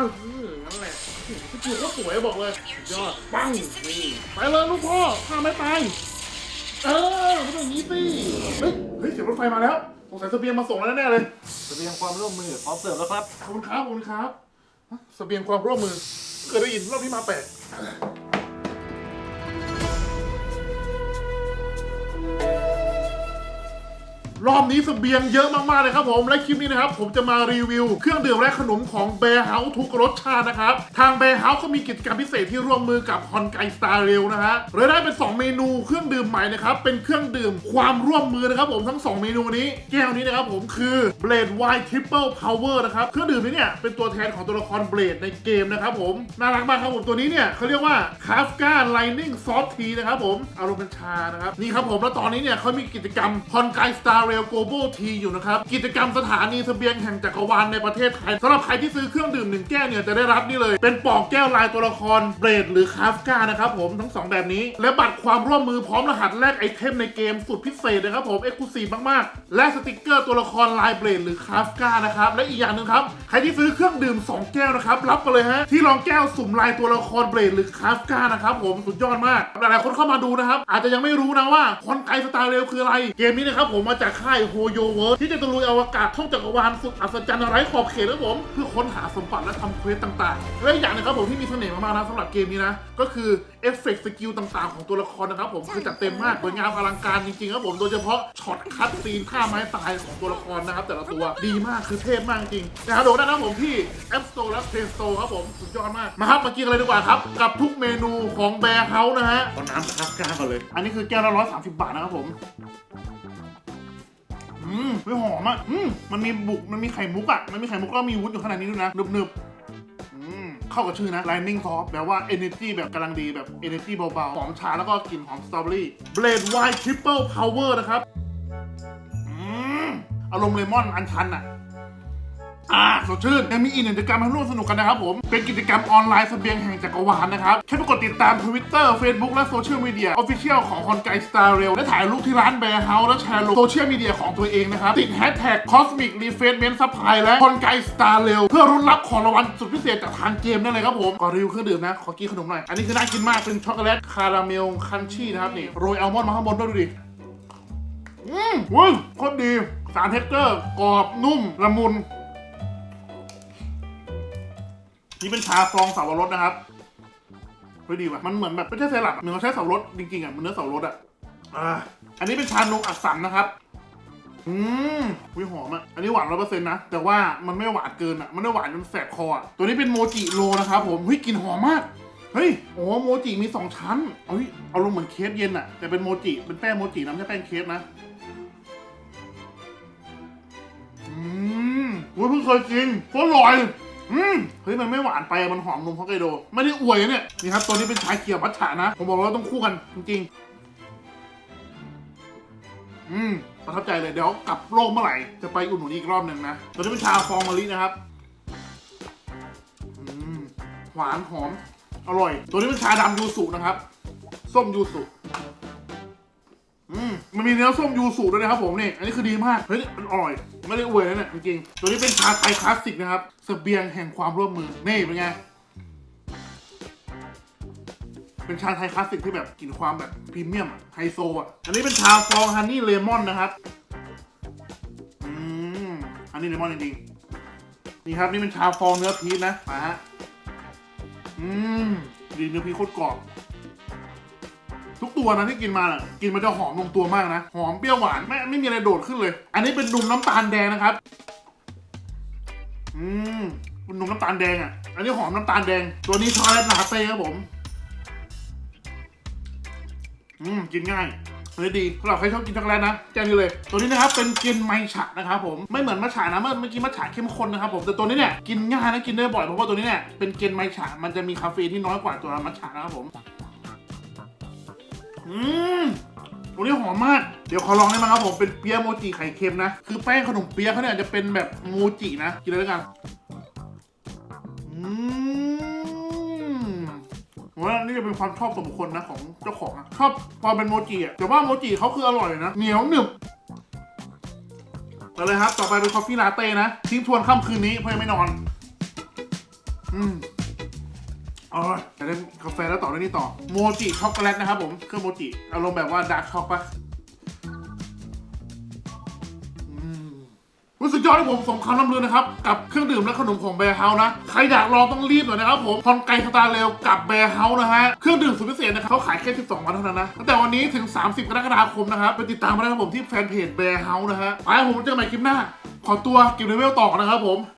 ออนั่นแหละสกิลก็สวยบอกเลยสุดยอดปังนี่ไปเลยลูกพ่อข้าไม่ตายเออมันต้องอย่างนี้สิเฮ้ยเฮ้ยเสียงรถไฟมาแล้วสงสัยเสบียงมาส่งแล้วแน่ๆเลยแสดงความร่วมมือพร้อมเสิร์ฟแล้วครับขอบคุณครับขอบคุณครับฮะเสบียงความร่วมมือเคยได้ยินรอบนี้มาแปลก รอบนี้เสบียงเยอะมากๆเลยครับผมและคลิปนี้นะครับผมจะมารีวิว เครื่องดื่มและขนมของแบร์เฮาส์ทุกรสชาตินะครับ ทางแบร์เฮาส์เขามีกิจกรรมพิเศษที่ร่วมมือกับฮอนไกสตาร์เรลนะฮะเลยได้เป็น 2 เมนูเครื่องดื่มใหม่นะครับเป็นเครื่องดื่มความร่วมมือนะครับผมทั้ง 2 เมนูนี้ แก้วนี้นะครับผมคือ Blade Wine Triple Power นะครับเครื่องดื่มนี้เนี่ยเป็นตัวแทนของตัวละครเบลดในเกมนะครับผมน่ารักมากครับผมตัวนี้เนี่ยเขาเรียกว่า Kafka Lightning Soft Tea นะครับผมอารมณ์เป็นชานะครับนี่ครับผมแล้วตอนนี้เนี่ยเขามีกิจกรรม h o n r a i l Global T อยู่นะครับ กิจกรรมสถานีเสบียงแห่งจักรวาลในประเทศไทยสำหรับใครที่ซื้อเครื่องดื่มหนึ่งแก้วเนี่ยจะได้รับนี่เลย เป็นปอกแก้วลายตัวละครเบลดหรือ Kafka นะครับผมทั้งสองแบบนี้ และบัตรความร่วมมือพร้อมรหัสแลกไอเทมในเกมสุดพิเศษนะครับผมเอ็กซ์คลูซีฟมากๆ และสติกเกอร์ตัวละครลายเบลดหรือ Kafka นะครับและอีกอย่างหนึ่งครับใครที่ซื้อเครื่องดื่มสองแก้วนะครับรับไปเลยฮะที่รองแก้วสุ่มลายตัวละครเบลดหรือ Kafka นะครับผมสุดยอดมากหลายๆคนเข้ามาดูนะครับอาจจะยังไม่รู้นะว่าคอนไกสตาร์เรลคืออะไรเกมนี้นะครับผมมาจากค่ายโฮโยเวิร์ที่จะตะลุยอวกาศท่องจักรวาลสุดอัศจรรย์ไร้ขอบเขตครับผมเพื่อค้นหาสมบัติและทำเควสต่างๆและอีกอย่างหนึงครับผมที่มีเสน่ห์มากๆนะสำหรับเกมนี้นะก็คือเอฟเฟกต์สกิลต่างๆ ของตัวละครนะครับผมคือจัดเต็มมากสวยงามอลังการจริงๆครับผมโดยเฉพาะช็อตคัตซีนท่าไม้ตายของตัวละครนะครับแต่ละตัวดีมากคือเทพมากจริงนะครับโหลดได้นะครับผมที่ App Store และ Play Store ครับผมสุดยอดมากมาครับมากินกันเลยดีกว่าครับกับทุกเมนูของแบร์เฮาส์นะฮะเอาน้ำคาสกาก่อนเลย อันนี้คือแก้วละร้อยสามสิบบาทนะครับผม อืมไม่หอมอะอืมมันมีบุกมันมีไข่มุกอะมันมีไข่มุกแล้วมีวุ้นอยู่ขนาดนี้ด้วยนะหนึบๆอืมเข้ากับชื่อนะ Lightning Soft แปลว่า energy แบบกำลังดีแบบ energy เบาๆ หอมชาแล้วก็กลิ่นหอมสตรอเบอรี่ Blade white Triple Power นะครับ อืมอารมณ์เลมอนอันชันอะ อ่าสดชื่นยังมีอีกหนึ่งกิจกรรมให้ร่วมสนุกกันนะครับผม เป็นกิจกรรมออนไลน์เสบียงแห่งจักรวาลนะครับแค่ไปกดติดตาม Twitter Facebook และโซเชียลมีเดียออฟฟิเชียลของฮอนไกสตาร์เรลและถ่ายรูปที่ร้านแบร์เฮาส์แล้วแชร์ลงโซเชียลมีเดียของตัวเองนะครับ ติดแฮชแท็ก Cosmic Refreshment Supply และฮอนไกสตาร์เรลเพื่อรุ้นรับของรางวัลสุดพิเศษจากทางเกมได้เลยครับผมก่อนรีวิวเครื่องดื่มนะขอกินขนมหน่อยอันนี้คือน่ากินมากเป็นช็อกโกแลตคาราเมลคันชี่นะครับนี่โรยอัลมอนด์มาข้างบนด้วยดูดิอืมเว้ยโคตรดีสารเทคเจอร์กรอบนุ่มละมุน นี่เป็นชาฟองสับปะรดนะครับเฮ้ยดีว่ะมันเหมือนแบบไม่ใช่ไซรัปเหมือนเขาใช้สับปะรดจริงๆอะมันเนื้อสับปะรดอะอ่าอันนี้เป็นชานมอัดสัมนะครับ อืมวิหอมอะ อันนี้หวานร้อยเปอร์เซ็นต์นะ แต่ว่ามันไม่หวานเกินอะ มันไม่หวานจนแสบคออะ ตัวนี้เป็นโมจิโรนะครับผม เฮ้ยกลิ่นหอมมาก เฮ้ย โอ้โมจิมีสองชั้น เฮ้ย เอาลงเหมือนเค้กเย็นอะ แต่เป็นโมจิ เป็นแป้งโมจินะไม่ใช่แป้งเค้กนะ อืมโอ้ยเพิ่งเคยกินโคตรอร่อย อืมเฮ้ยมันไม่หวานไปมันหอมนมฮอกไกโด ไม่ได้อวยนะเนี่ยนี่ครับตัวนี้เป็นชาเขียวมัทฉะนะ ผมบอกเลยว่าต้องคู่กันจริงๆอืมประทับใจเลยเดี๋ยวกลับโลกเมื่อไหร่จะไปอุ่นหนุนอีกรอบหนึ่งนะตัวนี้เป็นชาฟองมะลินะครับอืมหวานหอมอร่อย ตัวนี้เป็นชาดำยูสุนะครับ ส้มยูสุอืมมันมีเนื้อส้มยูสุด้วยนะครับผมนี่อันนี้คือดีมากเฮ้ยมันอร่อย ไม่ได้อวยนะเนี่ยจริงๆตัวนี้เป็นชาไทยคลาสสิกนะครับเสบียงแห่งความร่วมมือนี่เป็นไงเป็นชาไทยคลาสสิกที่แบบกลิ่นความแบบพรีเมียมอะไฮโซอะอันนี้เป็นชาฟองฮันนี่เลมอนนะครับอืมฮันนี่เลมอนจริงๆนี่ครับนี่เป็นชาฟองเนื้อพีชนะมาฮะอืมดีเนื้อพีชโคตรกรอบ ตัวนะที่กินมาน่ะกินมันจะหอมลงตัวมากนะ หอมเปรี้ยวหวานไม่ไม่มีอะไรโดดขึ้นเลย อันนี้เป็นนมน้ำตาลแดงนะครับ อืมเป็นนมน้ำตาลแดงอะ อันนี้หอมน้ำตาลแดง ตัวนี้ช็อกโกแลตลาเต้ครับผม อืมกินง่ายเลยดีสำหรับใครชอบกินช็อกโกแลตนะแจ้งนี้เลย ตัวนี้นะครับเป็นกินไมฉะนะครับผมไม่เหมือนมัทฉะนะเมื่อเมื่อกี้มัทฉะเข้มข้นนะครับผมแต่ตัวนี้เนี่ยกินง่ายนะกินได้บ่อยเพราะว่าตัวนี้เนี่ยเป็นเกนไมฉะมันจะมีคาเฟอีนที่น้อยกว่าตัวมัทฉะนะครับผม อืมตัวนี้หอมมาก เดี๋ยวขอลองได้ไหมครับผม เป็นเปี๊ยะโมจิไข่เค็มนะ คือแป้งขนมเปี๊ยะเขาเนี่ยจะเป็นแบบโมจินะ กินเลยแล้วกัน อืมผมว่านี่จะเป็นความชอบส่วนบุคคลนะของเจ้าของอะชอบความเป็นโมจิอะแต่ว่าโมจิเขาคืออร่อยนะ เหนียวหนึบไปเลยครับ ต่อไปเป็นคอฟฟี่ลาเต้นะ ทิ้งทวนค่ำคืนนี้เพราะยังไม่นอน อืม อร่อยแต่เล่นกาแฟแล้วต่อด้วยนี่ต่อ โมจิช็อกโกแลตนะครับผมเครื่องโมจิอารมณ์แบบว่าดาร์กช็อกปะรู้สึกยอดที่ผมสมคำน้ำลือนะครับ กับเครื่องดื่มและขนมของแบร์เฮาส์นะ ใครอยากลองต้องรีบหน่อยนะครับผมฮอนไกสตาร์เรลกับแบร์เฮาส์นะฮะ เครื่องดื่มสุดพิเศษนะครับเขาขายแค่ 12 วันเท่านั้นนะ ตั้งแต่วันนี้ถึง 30 กรกฎาคมนะครับ ไปติดตามมาได้ครับผมที่แฟนเพจแบร์เฮาส์นะฮะไปผมเจอกันใหม่คลิปหน้า ขอตัวก็บเลเวลต่อนะครับผม